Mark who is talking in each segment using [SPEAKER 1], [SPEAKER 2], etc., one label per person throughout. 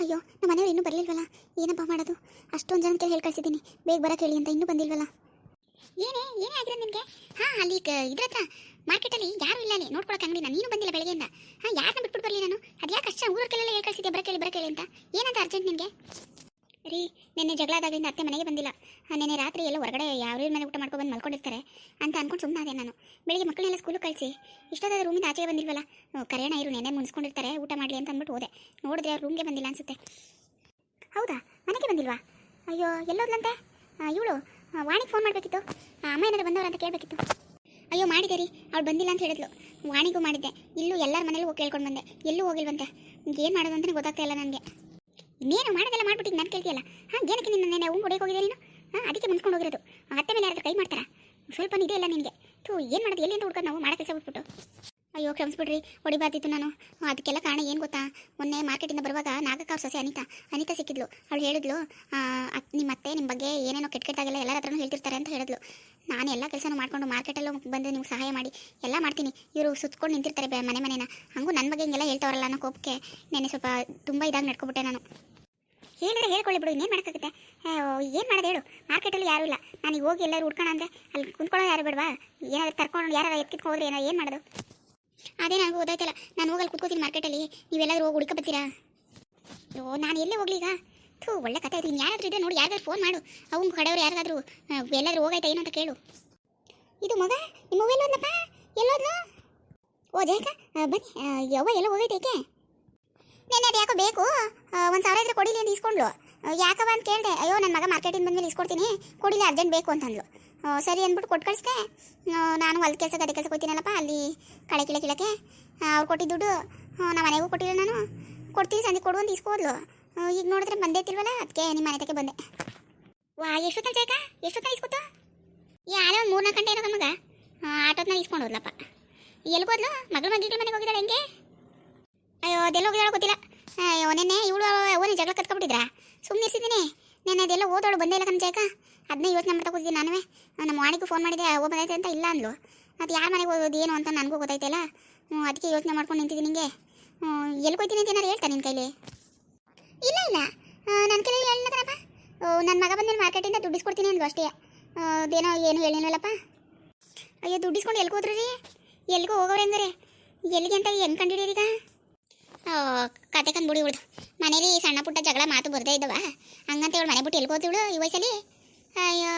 [SPEAKER 1] ಅಯ್ಯೋ, ನಮ್ಮ ಮನೆಯವ್ರು ಇನ್ನೂ ಬರಲಿಲ್ವಲ್ಲ? ಏನಪ್ಪ ಮಾಡೋದು? ಅಷ್ಟೊಂದು ಜನಕ್ಕೆ ಹೇಳಿ ಕಳಿಸಿದ್ದೀನಿ. ಬೇಗ ಬರಕ್ಕೆ ಹೇಳಿ ಅಂತ ಇನ್ನೂ ಬಂದಿಲ್ವಲ್ಲ? ಏನೇ ಏನೇ ಆಗಿರೋದು ನಿನಗೆ? ಹಾಂ, ಅಲ್ಲಿ ಇದ್ರ ಹತ್ರ ಮಾರ್ಕೆಟಲ್ಲಿ ಯಾರು ಇಲ್ಲ ಅಲ್ಲಿ. ನೋಡ್ಕೊಳಕ್ಕೆ ಅಂಗಡಿನ. ನೀನು ಬಂದಿಲ್ಲ ಬೆಳಗ್ಗೆಯಿಂದ. ಹಾಂ ಯಾರನ್ನ ಬಿಟ್ಬಿಟ್ಟು ಬರಲಿ ನಾನು? ಅದು ಯಾಕೆ ಅಷ್ಟ ಊರಕ್ಕೆಲ್ಲ ಹೇಳಿ ಕಳಿಸಿದ್ದೆ ಬರಕ್ಕೆ ಬರಕ್ಕೆ ಅಂತ. ಏನಂತ ಅರ್ಜೆಂಟ್ ನಿನಗೆ? ರೀ, ನಿನ್ನೆ ಜಗಳ ಆದಾಗಲಿಂದ ಅತ್ತೆ ಮನೆಗೆ ಬಂದಿಲ್ಲ. ನಿನ್ನೆ ರಾತ್ರಿ ಎಲ್ಲ ಹೊರಗಡೆ ಯಾವ್ಯಾವ ಮೇಲೆ ಊಟ ಮಾಡ್ಕೊಂಡು ಬಂದು ಮಲ್ಕೊಂಡಿರ್ತಾರೆ ಅಂತ ಅನ್ಕೊಂಡು ಸುಮ್ಮನಾದೆ ನಾನು. ಬೆಳಿಗ್ಗೆ ಮಕ್ಕಳನ್ನೆಲ್ಲ ಸ್ಕೂಲಿಗೆ ಕಳಿಸಿ. ಇಷ್ಟೊತ್ತಾದ ರೂಮಿಂದ ಆಚೆಗೆ ಬಂದಿಲ್ವಲ್ಲ? ಕರೆಯೋಣ ಇರು ನೆನೆ ಮುನ್ಸ್ಕೊಂಡಿರ್ತಾರೆ, ಊಟ ಮಾಡಲಿ ಅಂತ ಅಂದ್ಬಿಟ್ಟು ಹೋದೆ. ನೋಡಿದ್ರೆ ಅವ್ರು ರೂಮ್ಗೆ ಬಂದಿಲ್ಲ ಅನ್ಸುತ್ತೆ. ಹೌದಾ? ಮನೆಗೆ ಬಂದಿಲ್ವಾ? ಅಯ್ಯೋ, ಎಲ್ಲೋದ್ಲಂತೆ? ಇವಳು ವಾಣಿಗೆ ಫೋನ್ ಮಾಡಬೇಕಿತ್ತು. ಅಮ್ಮ ಏನಾದ್ರು ಬಂದವ್ರು ಅಂತ ಕೇಳಬೇಕಿತ್ತು. ಅಯ್ಯೋ, ಮಾಡಿದೆ ರೀ, ಅವ್ಳು ಬಂದಿಲ್ಲ ಅಂತ ಹೇಳಿದ್ಲು. ವಾಣಿಗೂ ಮಾಡಿದ್ದೆ. ಇಲ್ಲೂ ಎಲ್ಲರ ಮನೇಲಿ ಹೋಗಿ ಕೇಳ್ಕೊಂಡು ಬಂದೆ. ಎಲ್ಲೂ ಹೋಗಿಲ್ವಂತೆ? ಏನು ಮಾಡೋದು ಅಂತಲೇ ಗೊತ್ತಾಗ್ತಾ ಇಲ್ಲ ನನಗೆ. ಇನ್ನೇನು ಮಾಡೋದೆಲ್ಲ ಮಾಡ್ಬಿಟ್ಟು ನಾನು ಕೇಳ್ತೀಯಲ್ಲ? ಹಾಂ, ಏನಕ್ಕೆ ನಿನ್ನ ನೆನೆ ಹೂ ಹೊಡೆಗೆ ಹೋಗಿದೆ ನೀನು? ಹಾಂ, ಅದಕ್ಕೆ ಮುನ್ಸ್ಕೊಂಡು ಹೋಗಿರೋದು. ಅತ್ತೆ ಮೇಲೆ ಯಾರಾದ್ರೂ ಕೈ ಮಾಡ್ತಾರಾ? ಸ್ವಲ್ಪ ಇದೆ ಇಲ್ಲ ನಿನಗೆ. ಥೂ, ಏನು ಮಾಡೋದು? ಎಲ್ಲಿಂದ ಅಂತ ನಾವು? ಮಾಡೋ ಕೆಲಸ ಬಿಟ್ಬಿಟ್ಟು ಅಯ್ಯೋ ಕ್ಷಮಿಸ್ಬಿಡ್ರಿ ಹೊಡಿಬಾರ್ದಿತ್ತು ನಾನು. ಅದಕ್ಕೆಲ್ಲ ಕಾರಣ ಏನು ಗೊತ್ತಾ? ಮೊನ್ನೆ ಮಾರ್ಕೆಟಿಂದ ಬರುವಾಗ ನಾಗಕ್ಕ ಅವ್ರ ಸೊಸೆ ಅನಿತಾ. ಅನಿತಾ ಸಿಕ್ಕಿದ್ಲು. ಅವಳು ಹೇಳಿದ್ಲು ನಿಮ್ಮ ಅತ್ತೆ ನಿಮ್ಮ ಬಗ್ಗೆ ಏನೇನೋ ಕೆಟ್ಟ ಕೆಟ್ಟಾಗೆಲ್ಲ ಎಲ್ಲರ ಹತ್ರನೂ ಹೇಳ್ತಿರ್ತಾರೆ ಅಂತ ಹೇಳಿದ್ಲು. ನಾನು ಎಲ್ಲ ಕೆಲಸನೂ ಮಾಡ್ಕೊಂಡು ಮಾರ್ಕೆಟಲ್ಲೂ ಬಂದು ನಿಮ್ಗೆ ಸಹಾಯ ಮಾಡಿ, ಎಲ್ಲ ಮಾಡ್ತೀನಿ. ಇವರು ಸುತ್ಕೊಂಡು ನಿಂತಿರ್ತಾರೆ ಮನೆ ಮನೇನ. ಹಂಗೂ ನನ್ನ ಬಗ್ಗೆ ಹಿಂಗೆಲ್ಲ ಹೇಳ್ತಾವ್ರಲ್ಲ ಅನ್ನೋ ಕೋಪಕ್ಕೆ ನೆನೆ ಸ್ವಲ್ಪ ತುಂಬ ಇದಾಗಿ ನಡ್ಕೊಬಿಟ್ಟೆ ನಾನು. ಹೇಳಿದ್ರೆ ಹೇಳ್ಕೊಳ್ಳಿ ಬಿಡು, ಇನ್ನೇನು ಮಾಡೋಕ್ಕಾಗುತ್ತೆ? ಏನು ಮಾಡೋದು ಹೇಳು? ಮಾರ್ಕೆಟಲ್ಲಿ ಯಾರೂ ಇಲ್ಲ. ನಾನು ಹೋಗಿ ಎಲ್ಲರೂ ಹುಡ್ಕೋಣ ಅಂದರೆ ಅಲ್ಲಿ ಕುಂತ್ಕೊಳ್ಳೋ ಯಾರು ಬೇಡವಾ? ಏನಾದರೂ ತರ್ಕೊಂಡು ಯಾರು ಎತ್ತಿಟ್ಕೊಂಡು ಹೋದ್ರೆ ಏನೋ, ಏನು ಮಾಡೋದು? ಅದೇ ನನಗೂ ಗೊತ್ತಾಯ್ತಲ್ಲ, ನಾನು ಹೋಗಲ್ಲಿ ಕುತ್ಕೋತೀನಿ ಮಾರ್ಕೆಟಲ್ಲಿ. ನೀವೆಲ್ಲಾದ್ರೂ ಹೋಗಿ ಹುಡುಕ ಬರ್ತೀರಾ? ಓ ನಾನು ಎಲ್ಲೇ ಹೋಗ್ಲಿ ಈಗ? ಥೂ, ಒಳ್ಳೆ ಕತೆ ಆಯ್ತು ಇನ್ನು ಯಾರಾದ್ರೂ ಇದ್ರೆ ನೋಡಿ ಯಾರಾದ್ರೂ ಫೋನ್ ಮಾಡು. ಅವ್ನು ಕಡೆಯವ್ರು ಯಾರಿಗಾದ್ರೂ ಎಲ್ಲಾದ್ರೂ ಹೋಗಾಯ್ತಾ ಏನು ಅಂತ ಕೇಳು. ಇದು ಮಗ? ನಿಮ್ಮ ಮೊಬೈಲ್ ಎಲ್ಲೋದ್ಲಪ್ಪ ಎಲ್ಲೋದ್ಲು ಓ ಜಯಕ ಬನ್ನಿ. ಯವ್ವ ಎಲ್ಲ ಹೋಗೈತೆ ನೆನ್ನೆ ಅದು ಯಾಕೋ ಬೇಕು ಒಂದು ಸಾವಿರ ಇದ್ರೆ ಕೊಡಿಲಿ ಅಂತ ಇಸ್ಕೊಂಡ್ಲು ಯಾಕವ ಅಂತ ಕೇಳಿದೆ. ಅಯ್ಯೋ ನನ್ನ ಮಗ ಮಾರ್ಕೆಟಿಂದ ಬಂದ್ಮೇಲೆ ಇಸ್ಕೊಡ್ತೀನಿ ಕೊಡಿಲಿ, ಅರ್ಜೆಂಟ್ ಬೇಕು ಅಂತಂದ್ಲು. ಸರಿ ಅಂದ್ಬಿಟ್ಟು ಕೊಟ್ಟು ಕಳಿಸ್ದೆ. ನಾನು ಹೊಲ ಕೆಲಸ ಗದೆ ಕೆಲಸ ಹೋಗ್ತೀನಲ್ಲಪ್ಪ, ಅಲ್ಲಿ ಕಳೆ ಕಿಳೆ ಕಿಳಕ್ಕೆ ಅವ್ರು ಕೊಟ್ಟಿದ್ದ ದುಡ್ಡು ನಮ್ಮ ಮನೆಗೂ ಕೊಟ್ಟಿಲ್ಲ ನಾನು. ಕೊಡ್ತೀನಿ, ಸಂಜೆ ಕೊಡು ಅಂತ ಇಸ್ಕೋದ್ಲು ಈಗ ನೋಡಿದ್ರೆ ಬಂದೇ ಇತ್ತಿಲ್ವಲ್ಲ ಅದಕ್ಕೆ ನಿಮ್ಮ ಮನೆ ತಕ್ಕೆ ಬಂದೆ. ವಾ ಎಷ್ಟೊತ್ತ ಜಯಕ ಎಷ್ಟೊತ್ತ ಇಸ್ಕೊತು? ಯಾರೋ ಒಂದು ಮೂರ್ನಾಲ್ಕು ಗಂಟೆ ಏನೋ ಮಗ ಆಟೋದ್ನ ಇಸ್ಕೊಂಡು ಎಲ್ಲಿ ಹೋದ್ಲು? ಮಗಳ ಮಗಳ ಮನೆಗೆ ಹೋಗಿದ್ದಾಳೆ ಹೆಂಗೆ? ಅಯ್ಯೋ, ಅದೆಲ್ಲ ಹೋಗಿದ್ದಾಳೆ ಗೊತ್ತಿಲ್ಲ. ಅಯ್ಯೋ, ನೆನ್ನೆ ಇವಳು ಅವನೇ ಜಗಳ ಕತ್ಕೊಬಿಟ್ಟಿದ್ರಾ ಸುಮ್ಮನೆ ಇರ್ಸಿದ್ದೀನಿ ನೆನ್ನೆ ಅದೆಲ್ಲ ಓದೋಳು, ಬಂದೇ ಇಲ್ಲ ಕಣ್ ಅದನ್ನೇ ಯೋಚನೆ ಮಾಡ್ತಾ ಕೂತಿದ್ದೀನಿ ನಾನುವೇ. ನಮ್ಮ ವಾಣಿಗೂ ಫೋನ್ ಮಾಡಿದೆ ಓ ಬಂದೈತೆ ಅಂತ? ಇಲ್ಲ ಅಂದ್ಲು. ಅದು ಯಾರ ಮನೆಗೆ ಹೋಗೋದು, ಏನು ಅಂತ ನನಗೂ ಗೊತ್ತಾಯ್ತಲ್ಲ. ಹ್ಞೂ ಅದಕ್ಕೆ ಯೋಚನೆ ಮಾಡ್ಕೊಂಡು ನಿಂತಿದ್ದೀನಿ ನಿಂಗೆ. ಎಲ್ಲಿ ಹೋಗ್ತೀನಿ ಅಂತ ಏನಾರು ಹೇಳ್ತಾ ನಿನ್ನ ಕೈಲಿ? ಇಲ್ಲ ಇಲ್ಲ. ನನ್ನ ಕೈಲಿ ಹೇಳಿಲ್ಲಪ್ಪ ನನ್ನ ಮಗ ಬಂದ್ಮೇಲೆ ಮಾರ್ಕೆಟಿಂದ ದುಡ್ಡಿಸ್ಕೊಡ್ತೀನಿ ಅಂದ್ಲು ಅಷ್ಟೇ. ಅದೇನೋ ಏನು ಹೇಳಿಲ್ಲಪ್ಪ ಅಯ್ಯೋ ದುಡ್ಡಿಸ್ಕೊಂಡು ಎಲ್ಲಿ ಹೋದ್ರಿ ರೀ? ಎಲ್ಲಿಗೂ ಹೋಗೋರು ಎಂದರೆ ಎಲ್ಲಿಗೆ ಅಂತ ಹೆಂಗೆ ಓ, ಕತೆ ಕಂದ್ಬಿಡಿ ಉಳ್ದು ಮನೇಲಿ ಸಣ್ಣ ಪುಟ್ಟ ಜಗಳ ಮಾತು ಬರದೇ ಇದ್ದವ. ಇವಳು ಮನೆ ಬಿಟ್ಟು ಎಲ್ಗೆ ಹೋದ್ಲು ಈ ವಯಸ್ಸಲ್ಲಿ? ಅಯ್ಯೋ.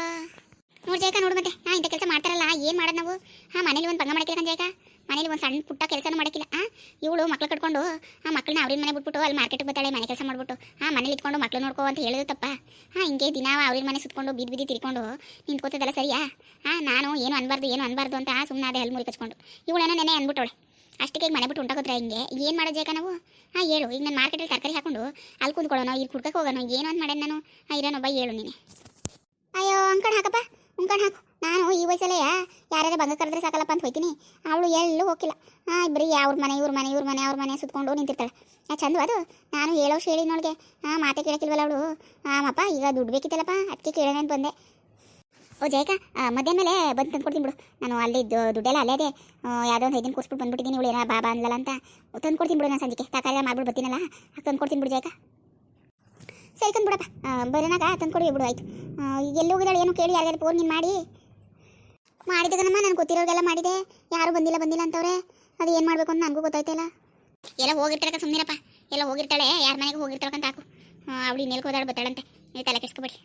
[SPEAKER 1] ನೋಡಿ ಜಯಕ ನೋಡು ಮತ್ತೆ. ಹಾಂ ಇಂಥ ಕೆಲಸ ಮಾಡ್ತಾರಲ್ಲ, ಏನು ಮಾಡೋದು ನಾವು? ಹಾಂ ಮನೇಲಿ ಒಂದು ಪಂಗ ಮಾಡಕ್ಕಿಲ್ಲ ಜಯಕ ಮನೇಲಿ ಒಂದು ಸಣ್ಣ ಪುಟ್ಟ ಕೆಲಸನೂ ಮಾಡಕ್ಕಿಲ್ಲ. ಹಾಂ ಇವಳು ಮಕ್ಳು ಕಟ್ಕೊಂಡು, ಆ ಮಕ್ಕಳನ್ನ ಅವ್ರಿನ ಮನೆ ಬಿಟ್ಬಿಟ್ಟು ಅಲ್ಲಿ ಮಾರ್ಕೆಟ್ಗೆ ಬತ್ತಾಳೆ ಮನೆ ಕೆಲಸ ಮಾಡ್ಬಿಟ್ಟು. ಹಾಂ ಮನೇಲಿ ಇಟ್ಕೊಂಡು ಮಕ್ಳು ನೋಡ್ಕೋ ಅಂತ ಹೇಳಿದ್ರು ತಪ್ಪ. ಹಾಂ ಹಿಂಗೆ ದಿನ ಅವ್ರಿನ ಮನೆ ಸುತ್ಕೊಂಡು ಬಿದ್ದು ಬೀದಿ ತಿರ್ಕೊಂಡು ನಿಂತ್ಕೋತದಲ್ಲ ಸರಿಯಾ? ಹಾಂ ನಾನು ಏನು ಅನ್ಬಾರ್ದು ಏನು ಅನ್ಬಾರ್ದು ಅಂತ ಸುಮ್ಮನೆ ಅದೇ ಹಲ್ಮುರಿ ಕಚ್ಕೊಂಡು ಇವಳೇನೋ ನೆನೆ ಅಂದ್ಬಿಟ್ಟವಳೆ ಅಷ್ಟಕ್ಕೆ ಈಗ ಮನೆ ಬಿಟ್ಟು ಉಂಟಾಗೋದ್ರೆ ಹಿಂಗೆ? ಏನು ಮಾಡೋದು ಜೇಕ ನಾವು? ಹಾಂ, ಹೇಳು. ಈಗ ನಾನು ಮಾರ್ಕೆಟಲ್ಲಿ ತರಕಾರಿ ಹಾಕೊಂಡು ಅಲ್ಲಿ ಕುಂದ್ಕೊಳ್ಳೋಣ ಇಲ್ಲಿ ಕುಡ್ಕಕ್ಕೆ ಹೋಗೋಣ ಏನು ಅಂತ ಮಾಡೇನು ನಾನು? ಹಾಂ, ಇರೋನೊಬ್ಬ, ಹೇಳು ನೀನೆ. ಅಯ್ಯೋ, ಅಂಕಣ ಹಾಕಪ್ಪ. ಉಂಕಣ ಹಾಕು. ನಾನು ಈ ವಯಸ್ಸಲ್ಲೇ ಯಾರ್ಯಾರ ಬಂಗ ಕರೆದ್ರೆ ಸಾಕಲ್ಲಪ್ಪ ಅಂತ ಹೋಯ್ತೀನಿ. ಅವಳು ಎಲ್ಲೂ ಹೋಗಿಲ್ಲ ಹಾಂ ಬರೀ ಅವ್ರ ಮನೆ, ಇವ್ರ ಮನೆ ಇವ್ರ ಮನೆ, ಅವ್ರ ಮನೆ ಸುತ್ಕೊಂಡು ನಿಂತಿರ್ತಾಳೆ. ಯಾ ಚಂದ ಅದು. ನಾನು ಹೇಳೋ ಹೇಳಿ ನೋಡಿಗೆ ಹಾಂ, ಮಾತೆ ಕೇಳಕ್ಕಿಲ್ವಲ್ಲ ಅವಳು? ಆಮಪ್ಪ, ಈಗ ದುಡ್ಡು ಬೇಕಿತ್ತಲ್ಲಪ್ಪ. ಅದಕ್ಕೆ ಕೇಳೋಣ ಅಂತ ಬಂದೆ. ಓ ಜಯಕ ಮಧ್ಯಾಹ್ನ ಮೇಲೆ ಬಂದು ತಂದ್ಕೊಡ್ತೀನಿ ಬಿಡು. ನಾನು ಅಲ್ಲಿ ದುಡ್ಡೆಲ್ಲ ಅಲ್ಲೇ ಅದೇ ಯಾವುದೋ ಒಂದು ಐದಿನ ಕೂಸ್ಬಿಟ್ಟು ಬಂದ್ಬಿಟ್ಟಿದ್ದೀನಿ. ಇವಳು ಏನೋ ಬಾಬಾ ಅಂದಲ್ಲ ಅಂತ. ತಂದ್ಕೊಡ್ತೀನಿ ಬಿಡು ನಾನು ಸಂಜೆಗೆ. ತರಕಾರಿ ಮಾಡ್ಬಿಟ್ಟು ಬರ್ತೀನಲ್ಲ. ತಂದ್ಕೊಡ್ತೀನಿ ಬಿಡು ಜಯಕ ಸರಿ ತಂದ್ಬಿಡಪ್ಪ ಬರೋನಾಗ ತಂದ್ಕೊಡಿ ಬಿಡು, ಆಯ್ತು. ಎಲ್ಲಿ ಹೋಗಿದ್ದಾಳೆ ಏನು ಕೇಳಿ ಯಾರಿಗಾರು ಫೋನ್ ನೀನು ಮಾಡಿ. ಮಾಡಿದಾಗನಮ್ಮ ನಾನು ಗೊತ್ತಿರೋರಿಗೆಲ್ಲ ಮಾಡಿದೆ. ಯಾರು ಬಂದಿಲ್ಲ ಬಂದಿಲ್ಲ ಅಂತವ್ರೆ. ಅದು ಏನು ಮಾಡಬೇಕು ಅಂತ ನನಗೂ ಗೊತ್ತಾಯ್ತಲ್ಲ ಎಲ್ಲ ಹೋಗಿರ್ತಾಳೆ ಸುಮ್ಮನಿರಪ್ಪ ಎಲ್ಲ ಹೋಗಿರ್ತಾಳೆ. ಯಾರ ಮನೆಗೆ ಹೋಗಿರ್ತಾಳಕ್ಕಂತ ಹಾಕು. ಅವಳು ಇನ್ನೆಲ್ಗೆ ಹೋದಾಳು, ಬರ್ತಾಳಂತೆ. ನೀವು ತಲೆ ಕೆಡ್ಸ್ಕೊಬೇಡಿ.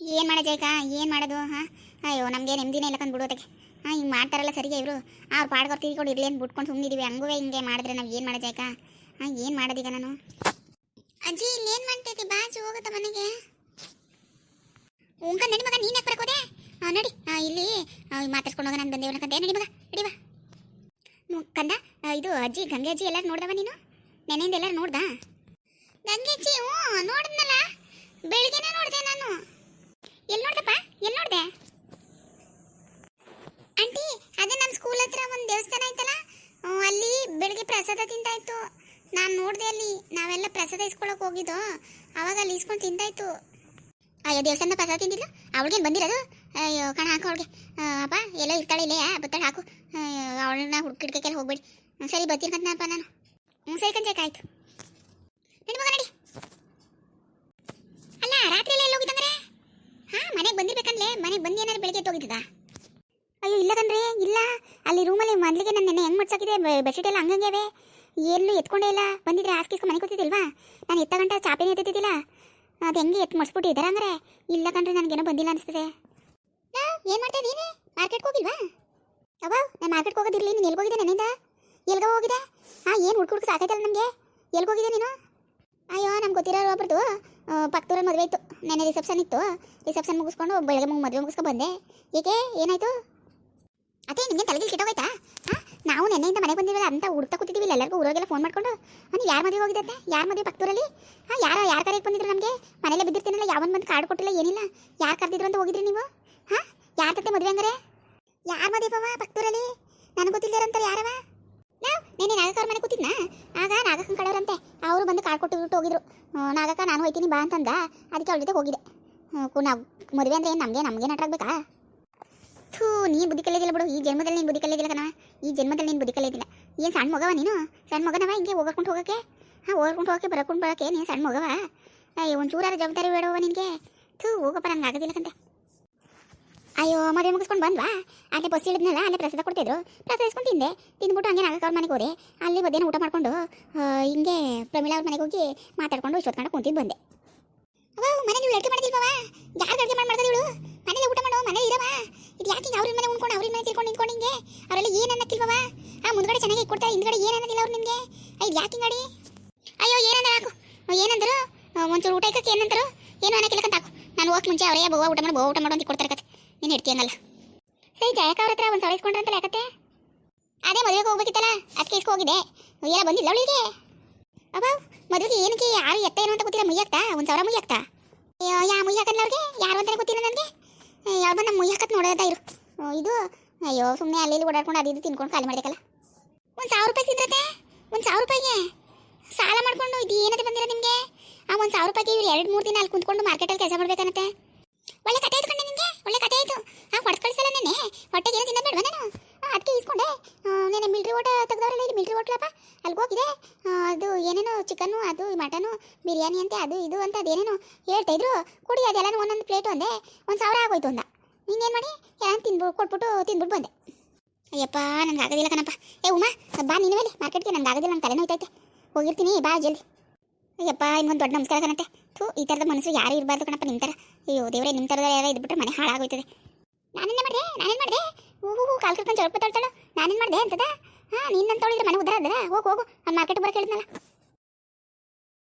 [SPEAKER 1] ಏನು ಮಾಡೋ ಜೈಕ? ಏನು ಮಾಡೋದು? ಹಾಂ? ಅಯ್ಯೋ, ನಮಗೆ ನೆಮ್ಮದಿನೇ ಇಲ್ಲ ಕಂದು ಬಿಡೋದಕ್ಕೆ. ಹಾಂ, ಹಿಂಗೆ ಮಾಡ್ತಾರಲ್ಲ ಸರಿಗೆ ಇವರು. ಅವ್ರು ಪಾಡ್ಗವ್ರು ತಿಳ್ಕೊಂಡು ಇರಲಿ ಅಂತ ಬಿಟ್ಕೊಂಡು ಸುಮ್ಮನಿದ್ದೀವಿ ಹಂಗೂ ಹಿಂಗೆ ಮಾಡಿದ್ರೆ ನಾವು ಏನು ಮಾಡೋ ಜೈಕ? ಹಾಂ, ಏನು ಮಾಡೋದೀಗ ನಾನು? ಅಜ್ಜಿ, ಇಲ್ಲಿ ಏನು ಮಾಡ್ತೈತಿ? ಬಾಜು ಹೋಗುತ್ತಾ ಮನೆಗೆ. ಉಂಕ ನಡಿ ಮಗ, ನೀನು ಯಾಕೆ ಬರಕೋದೆ ನಡಿ. ಇಲ್ಲಿ ಮಾತಾಡ್ಸ್ಕೊಂಡು ಹೋಗ ನಾನು ಬಂದೆ ಕಂದೆ ನಡಿ ಮಗ, ನಡಿ ಬಾ. ಕಂದ ಇದು ಅಜ್ಜಿ, ಗಂಗೆ ಅಜ್ಜಿ ಎಲ್ಲರೂ ನೋಡ್ದವ ನೀನು? ನೆನೆಯಿಂದ ಎಲ್ಲರೂ ನೋಡ್ದಾ? ಗಂಗೆ ಅಜ್ಜಿ, ಹ್ಞೂ, ನೋಡಿದ್ನಲ್ಲ. ಬೆಳಿಗ್ಗೆನೇ ನೋಡಿದೆ ನಾನು. ಎಲ್ಲಿ ನೋಡ್ದಪ್ಪ? ಎಲ್ಲಿ ನೋಡಿದೆ? ಆಂಟಿ, ಅದೇ ನಮ್ಮ ಸ್ಕೂಲ್ ಹತ್ರ ಒಂದು ದೇವಸ್ಥಾನ ಐತಲ್ಲ? ಅಲ್ಲಿ ಬೆಳಿಗ್ಗೆ ಪ್ರಸಾದ ತಿಂತಾಯಿತ್ತು ನಾನು ನೋಡಿದೆ ಅಲ್ಲಿ. ನಾವೆಲ್ಲ ಪ್ರಸಾದ ಇಸ್ಕೊಳಕ್ ಹೋಗಿದ್ದೋ. ಅವಾಗ ಅಲ್ಲಿ ಇಸ್ಕೊಂಡು ತಿಂತಾಯಿತ್ತು ಅಯ್ಯೋ, ದೇವಸ್ಥಾನದ ಪ್ರಸಾದ ತಿಂದಿಲ್ಲ ಅವಳಿಗೇನು ಬಂದಿರೋದು? ಅಯ್ಯೋ, ಕಣ ಹಾಕು ಅವಳಿಗೆ. ಅಪ್ಪ, ಎಲ್ಲ ಇರ್ತಾಳೆ ಇಲ್ಲೇ ಬತ್ತಾಳೆ, ಹಾಕು. ಅವಳನ್ನ ಹುಡುಕಿಡ್ಕೆಲ್ಲ ಹೋಗ್ಬೇಡಿ. ಸರಿ, ಬರ್ತೀನಿ ಕಂತನಪ್ಪ ನಾನು. ಹ್ಞೂ ಸರಿ ಆಯ್ತು. ನಡಿ ಮಗ ನಡಿ ಮನೆಗೆ ಬಂದು ಏನಾದ್ರು ಬೆಳಿಗ್ಗೆ ಹೋಗಿದ್ದದ? ಅಯ್ಯೋ, ಇಲ್ಲ ಕಣ್ರಿ, ಇಲ್ಲ. ಅಲ್ಲಿ ರೂಮಲ್ಲಿ ಮೊದಲಿಗೆ ನಾನು ನೆನೆ ಹೆಂಗ್ ಮುಟ್ಸಾಕಿದೆ ಬೆಡ್ಶೀಟ್ ಎಲ್ಲ ಹಂಗಂಗೆ ಎಲ್ಲೂ ಎತ್ಕೊಂಡೇ ಇಲ್ಲ. ಬಂದಿದ್ರೆ ಹಾಸ್ಕಿಸ್ಕೊಂಡು ಮನೆ ಕೂತಿದ್ದಿಲ್ವಾ ನಾನು ಎತ್ತ ಗಂಟ ಚಾಪೆನೇ ಎತ್ತಿದ್ದಿಲ್ಲ. ಅದು ಹೆಂಗೆ ಎತ್ತು ಮಡ್ಸ್ಬಿಟ್ಟಿದ್ದಾರೆ ಅಂದ್ರೆ ಇಲ್ಲ ಕಣ್ರಿ, ನನಗೇನೋ ಬಂದಿಲ್ಲ ಅನಿಸ್ತದೆ. ಏನು ಮಾಡ್ತಾ ನೀನು ಮಾರ್ಕೆಟ್ಗೆ ಹೋಗಿಲ್ವಾ? ಅವ ನಾನು ಮಾರ್ಕೆಟ್ಗೆ ಹೋಗೋದಿರಲಿ. ನೀನು ಎಲ್ಗೋಗಿದೆ ನನ್ನಿಂದ? ಎಲ್ಗೋ ಹೋಗಿದೆ ಹಾಂ, ಏನು ಹುಡ್ಕು ಹುಡುಕ ಸಾಕೈತಲ್ಲ ನನಗೆ ಎಲ್ಗೋಗಿದೆ ನೀನು? ಅಯ್ಯೋ ಗೊತ್ತಿರೋ ಒಬ್ರದ್ದು ಪಕ್ಕೂರ ಮದುವೆ ಇತ್ತು. ನೆನೆ ರಿಸೆಪ್ಷನ್ ಇತ್ತು. ರಿಸೆಪ್ಷನ್ ಮುಗಿಸ್ಕೊಂಡು ಬೆಳಗ್ಗೆ ಮದುವೆ ಮುಗಿಸ್ಕೊಂಡು ಬಂದೆ. ಏಕೆ? ಏನಾಯ್ತು? ಅದೇ ನಿಮಗೆ ತಲೆಗೆ ಕಿಟ್ಟೋಗೋಯ್ತಾ ಹಾಂ? ನಾವು ನೆನ್ನೆಯಿಂದ ಮನೆಗೆ ಬಂದಿರಲ್ಲ ಅಂತ ಹುಡ್ತಾ ಕೂತಿದ್ದೀವಿ ಎಲ್ಲರಿಗೂ ಊರಿಗೆಲ್ಲ ಫೋನ್ ಮಾಡ್ಕೊಂಡು? ನೀವು ಯಾರು ಮದುವೆ ಹೋಗಿದ್ದೆ ಯಾರು ಮದುವೆ ಪಕ್ಕದೂರಲ್ಲಿ? ಹಾಂ, ಯಾರು ಯಾರು ಕರೆಗೆ ಬಂದಿದ್ರು ನಮಗೆ? ಮನೇಲೆ ಬಿದ್ದಿರ್ತೀನಲ್ಲ, ಯಾವನ್ ಬಂದು ಕಾರ್ಡ್ ಕೊಟ್ಟಿಲ್ಲ, ಏನಿಲ್ಲ? ಯಾರು ಕರೆದಿದ್ರು ಅಂತ ಹೋಗಿದ್ರಿ ನೀವು? ಹಾಂ? ಯಾರ ಜೊತೆ ಮದುವೆ ಅಂದರೆ ಯಾರು ಮದುವೆ ಪವ ಪಕ್ಕದೂರಲ್ಲಿ? ನನಗೆ ಅಂತಾರೆ ಯಾರವ? ನಾವು ನೆನ್ನೆ ನಾಗಕ್ಕ ಅವ್ರ ಮನೆ ಕೂತಿದ್ನಾ? ಆಗ ನಾಗಕ್ಕನ ಕಡೆಯವರಂತೆ ಅವರು ಬಂದು ಕಾಳು ಕೊಟ್ಟು ಬಿಟ್ಟು ಹೋಗಿದ್ರು. ನಾಗಕ್ಕ, ನಾನು ಹೋಯ್ತೀನಿ ಬಾ ಅಂತಂದ. ಅದಕ್ಕೆ ಅವ್ರ ಜೊತೆ ಹೋಗಿದೆ ನಾವು ಮದುವೆ ಅಂದ್ರೆ ಏನು, ನಮಗೆ ನಮಗೆ ನಟಾಗ್ಬೇಕಾ ಥೂ ನೀ ಬುದ್ಧಿ ಕಲಿಯೋದಿಲ್ಲ ಬಿಡು. ಈ ಜನ್ಮದಲ್ಲಿ ನೀನು ಬುದ್ಧಿ ಕಲಿಯೋದಿಲ್ಲ ಕಣವ ಈ ಜನ್ಮದಲ್ಲಿ ನೀನು ಬುದ್ಧಿ ಕಲಿಯೋದಿಲ್ಲ ಏನು ಸಣ್ಣ ಮಗವ ನೀನು? ಸಣ್ಣ ಮಗನವ? ಹಿಂಗೆ ಹೋಗಕೊಂಡು ಹೋಗೋಕ್ಕೆ? ಹಾಂ ಹೋಗ್ಕೊಂಡು ಹೋಗೋಕ್ಕೆ, ಬರಕೊಂಡು ಬರೋಕ್ಕೆ. ನೀನು ಸಣ್ಣ ಮಗವ? ಅಯ್ಯ ಒಂಚೂರಾರ ಜವಾಬ್ದಾರಿ ಬೇಡವ ನಿನಗೆ. ಥೂ, ಹೋಗಪ್ಪ ನಂಗೆ ಆಗೋದಿಲ್ಲ ಕಂತೆ ಅಯ್ಯೋ, ಮದುವೆ ಮುಗಿಸ್ಕೊಂಡು ಬಂದ್ವಾ? ಅಲ್ಲೇ ಬಸ್ ಇಳಿದ್ನಲ್ಲ, ಅಲ್ಲೇ ಪ್ರಸಾದ ಕೊಡ್ತಿದ್ರು. ಪ್ರಸಾದ ಇಸ್ಕೊಂಡು ತಿಂದೆ. ತಿಂದ್ಬಿಟ್ಟು ಹಂಗೆ ನಾಗಕ್ಕ ಅವ್ರ ಮನೆಗೆ ಹೋದೆ. ಅಲ್ಲಿ ಮಧ್ಯಾಹ್ನ ಊಟ ಮಾಡ್ಕೊಂಡು ಹಿಂಗೆ ಪ್ರಮೀಳಾ ಅವ್ರ ಮನೆಗೆ ಹೋಗಿ ಮಾತಾಡ್ಕೊಂಡು ಇಷ್ಟೊತ್ಕೊಂಡು ಕುಂತಿದ್ದು ಬಂದೆ. ಅವ್ವ, ಮನೆ ನೀವು ಅಡುಗೆ ಮಾಡಿದಿಲ್ವವ ಯಾರು ಅಡುಗೆ ಮಾಡಿ ಮಾಡ್ದೆ ಇವಳು? ಮನೇಲಿ ಊಟ ಮಾಡೋ ಮನೇಲಿ ಇರವ ಇದು ಯಾಕೆ ಅವ್ರ ಮನೆ ಉಣ್ಕೊಂಡು ಅವ್ರ ಮನೆ ತಿಳ್ಕೊಂಡು ನಿಂತ್ಕೊಂಡು ಹಿಂಗೆ? ಅವರಲ್ಲಿ ಏನು ಅನ್ನಕ್ಕಿಲ್ವವ ಆ, ಮುಂದ್ಗಡೆ ಚೆನ್ನಾಗಿ ಕೊಡ್ತಾರೆ ಹಿಂದ್ಗಡೆ ಏನು ಅನ್ನೋದಿಲ್ಲ ಅವ್ರು ನಿಮಗೆ? ಇದು ಯಾಕೆ ಹಿಂಗಾಡಿ? ಅಯ್ಯೋ ಏನಂದ್ರೆ ಹಾಕು? ಏನಂದ್ರು ಒಂಚೂರು ಊಟ ಇಕ್ಕಕ್ಕೆ ಏನಂದ್ರು ಏನು ಅನ್ನಕ್ಕಿಲ್ಲ ಅಂತ ಹಾಕು ನಾನು ಹೋಗಕ್ಕೆ ಮುಂಚೆ ಅವರೇ ಬೋವ ಊಟ ಮಾಡಿ ಬೋವ ಊಟ ಮಾಡೋ ಅಂತ ಕೊಡ್ತಾರೆ ಕತೆ ನೀನು ಇಡ್ತೀಯನ್ನಲ್ಲ ಸರಿ ಜಯಕ ಅವ್ರ ಹತ್ರ ಒಂದು ಸಾವಿರ ಇಸ್ಕೊಂಡ್ರಂತಲ್ಲ ಯಾಕತ್ತೆ? ಅದೇ ಮದುವೆಗೆ ಹೋಗ್ಬೇಕಿತ್ತಲ್ಲ ಅದಕ್ಕೆ ಇಸ್ಕೋಗಿದೆ ಎಲ್ಲ ಬಂದಿಲ್ಲ ಅವಳಿಗೆ? ಅಬ್ಬ ಮದುವೆಗೆ ಏನಕ್ಕೆ ಯಾರು ಎತ್ತ ಏನು ಅಂತ ಗೊತ್ತಿಲ್ಲ, ಮುಯ್ಯಾಕ್ತಾ? ಒಂದು ಸಾವಿರ ಮುಯ್ಯಾಕ್ತಾ? ಯಾ ಮುಯ್ಯಾಕಲ್ಲ ಅವ್ರಿಗೆ? ಯಾರು ಅಂತಾನೆ ಗೊತ್ತಿಲ್ಲ ನನಗೆ. ಯಾವ ಬಂದು ಮುಯ್ಯಾಕತ್ ನೋಡೋದ ಇರು. ಇದು, ಅಯ್ಯೋ ಸುಮ್ಮನೆ ಅಲ್ಲಿ ಓಡಾಡ್ಕೊಂಡು ಅದು ತಿನ್ಕೊಂಡು ಖಾಲಿ ಮಾಡಬೇಕಲ್ಲ. ಒಂದು ಸಾವಿರ ರೂಪಾಯಿ ತಿಂದ್ರತೆ ಒಂದು ಸಾವಿರ ರೂಪಾಯಿಗೆ? ಸಾಲ ಮಾಡ್ಕೊಂಡು ಇದು ಏನದು ಬಂದಿರೋ ನಿಮಗೆ? ಆ ಒಂದು ಸಾವಿರ ರೂಪಾಯಿಗೆ ಇವ್ರು ಎರಡು ಮೂರು ದಿನ ಅಲ್ಲಿ ಕುಂತ್ಕೊಂಡು ಮಾರ್ಕೆಟಲ್ಲಿ ಕೆಲಸ ಮಾಡ್ಬೇಕನ್ನತ್ತೆ. ಒಳ್ಳೆ ಕತೆ ಆಯ್ತು ಕಣ್ಣೆ ನಿಮಗೆ ಒಳ್ಳೆ ಕತೆ ಆಯ್ತು. ಆ ಹೊಡೆದು ಕಳಿಸಲ್ಲ ನೆನ್ನೆ. ಹೊಟ್ಟೆಗೆ ಏನು ತಿನ್ನೋದು ನಾನು? ಅದಕ್ಕೆ ಇಸ್ಕೊಂಡೆ ಆ, ನೆನ್ನೆ ಮಿಲ್ಟ್ರಿ ಓಟ ತೆಗ್ದವ್ರಲ್ಲ ಇಲ್ಲಿ ಮಿಲ್ಟ್ರಿ ಓಟ್ಲಪ್ಪ ಅಲ್ಗೆ ಹೋಗಿದೆ. ಅದು ಏನೇನೋ ಚಿಕನ್ನು ಅದು ಮಟನು ಬಿರಿಯಾನಿ ಅಂತೆ ಅದು ಇದು ಅಂತ ಅದೇನೇನೋ ಹೇಳ್ತಾ ಇದ್ರು. ಕುಡಿ ಅದೆಲ್ಲನೂ ಒಂದೊಂದು ಪ್ಲೇಟು ಅಂದೆ ಒಂದು ಸಾವಿರ ಆಗೋಯ್ತು ಅಂದ. ನೀನೇನು ಮಾಡಿ? ಎಲ್ಲ ತಿನ್ಬಿಟ್ಟು ಕೊಟ್ಬಿಟ್ಟು ತಿಂದ್ಬಿಟ್ಟು ಬಂದೆ. ಅಯ್ಯಪ್ಪ ನನಗೆ ಆಗೋದಿಲ್ಲ ಕಣಪ್ಪ. ಏ ಉಮಾ ಬಾ ನಿನ್ನ ಮೇಲೆ ಮಾರ್ಕೆಟ್ಗೆ ನನಗೆ ಆಗೋದಿಲ್ಲ ನಂಗೆ ತಲೆನೋಯ್ತೈತೆ. ಹೋಗಿರ್ತೀನಿ ಬಾ ಜಲ್ದಿ. ಅಯ್ಯಪ್ಪ, ಇನ್ನೊಂದು ದೊಡ್ಡ ನಮಸ್ಕಾರ ಕಣತೆ ಥೂ, ಈ ಥರದ ಮನಸ್ಸು ಯಾರು ಇರಬಾರ್ದು ಕಣಪ್ಪ ನಿಮ್ಮ ಅಯ್ಯೋ, ದೇವರೇ ನಿಮ್ಮ ಥರದ ಯಾರು ಇದ್ಬಿಟ್ರೆ ಮನೆ ಹಾಳಾಗೋಯ್ತದೆ. ನಾನೇನು ಮಾಡಿದೆ? ನಾನೇನು ಮಾಡಿದೆ? ಹೂ ಹೂ ಕಾಲ್ ಕರ್ಕೊಂಡು ಸ್ವಲ್ಪ ತಳ್ತಾಳು ನಾನೇನು ಮಾಡಿದೆ ಅಂತದ? ಹಾಂ ನಿನ್ನಂತವಳಿದ್ರೆ ಮನೆ ಉದ್ದಾರ ಅದ ಹೋಗು ಹೋಗು. ನಾನು ಮಾರ್ಕೆಟ್ ಬರೋಕೆ ಹೇಳಿದ್ನಲ್ಲ.